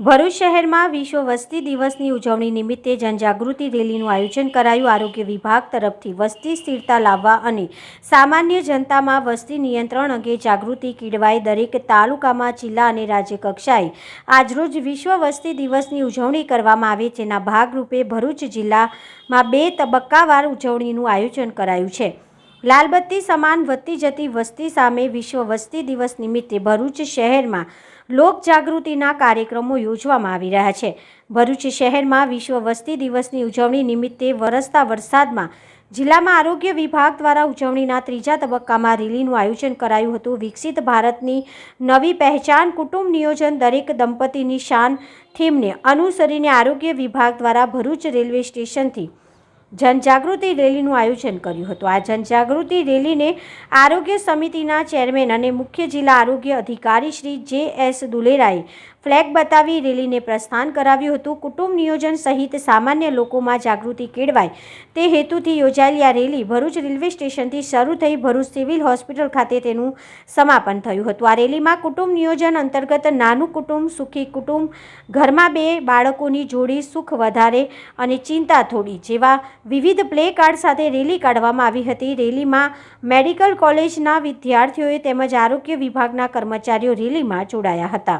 ભરૂચ શહેરમાં વિશ્વ વસ્તી દિવસની ઉજવણી નિમિત્તે જનજાગૃતિ રેલીનું આયોજન કરાયું. આરોગ્ય વિભાગ તરફથી વસ્તી સ્થિરતા લાવવા અને સામાન્ય જનતામાં વસ્તી નિયંત્રણ અંગે જાગૃતિ કેળવાય દરેક તાલુકામાં, જિલ્લા અને રાજ્ય કક્ષાએ. આજરોજ વિશ્વ વસ્તી દિવસની ઉજવણી કરવામાં આવે તેના ભાગરૂપે ભરૂચ જિલ્લામાં બે તબક્કાવાર ઉજવણીનું આયોજન કરાયું છે. લાલબત્તી સમાન વધતી જતી વસ્તી સામે વિશ્વ વસ્તી દિવસ નિમિત્તે ભરૂચ શહેરમાં લોકજાગૃતિના કાર્યક્રમો યોજવામાં આવી રહ્યા છે. ભરૂચ શહેરમાં વિશ્વ વસ્તી દિવસની ઉજવણી નિમિત્તે વરસતા વરસાદમાં જિલ્લામાં આરોગ્ય વિભાગ દ્વારા ઉજવણીના ત્રીજા તબક્કામાં રેલીનું આયોજન કરાયું હતું. વિકસિત ભારતની નવી પહેચાન, કુટુંબ નિયોજન દરેક દંપતીની શાન થીમને અનુસરીને આરોગ્ય વિભાગ દ્વારા ભરૂચ રેલવે સ્ટેશનથી જનજાગૃતિ રેલીનું આયોજન કર્યું હતું. આ જનજાગૃતિ રેલીને આરોગ્ય સમિતિના ચેરમેન અને મુખ્ય જિલ્લા આરોગ્ય અધિકારી શ્રી જે એસ દુલેરાએ ફ્લેગ બતાવી રેલીને પ્રસ્થાન કરાવ્યું હતું. કુટુંબ નિયોજન સહિત સામાન્ય લોકોમાં જાગૃતિ કેળવાય તે હેતુથી યોજાયેલી આ રેલી ભરૂચ રેલવે સ્ટેશનથી શરૂ થઈ ભરૂચ સિવિલ હોસ્પિટલ ખાતે તેનું સમાપન થયું હતું. આ રેલીમાં કુટુંબ નિયોજન અંતર્ગત નાનું કુટુંબ, સુખી કુટુંબ, ઘરમાં બે બાળકોની જોડી સુખ વધારે અને ચિંતા થોડી જેવા વિવિધ પ્લે કાર્ડ સાથે રેલી કાઢવામાં આવી હતી. રેલીમાં મેડિકલ કોલેજના વિદ્યાર્થીઓએ તેમજ આરોગ્ય વિભાગના કર્મચારીઓ રેલીમાં જોડાયા હતા.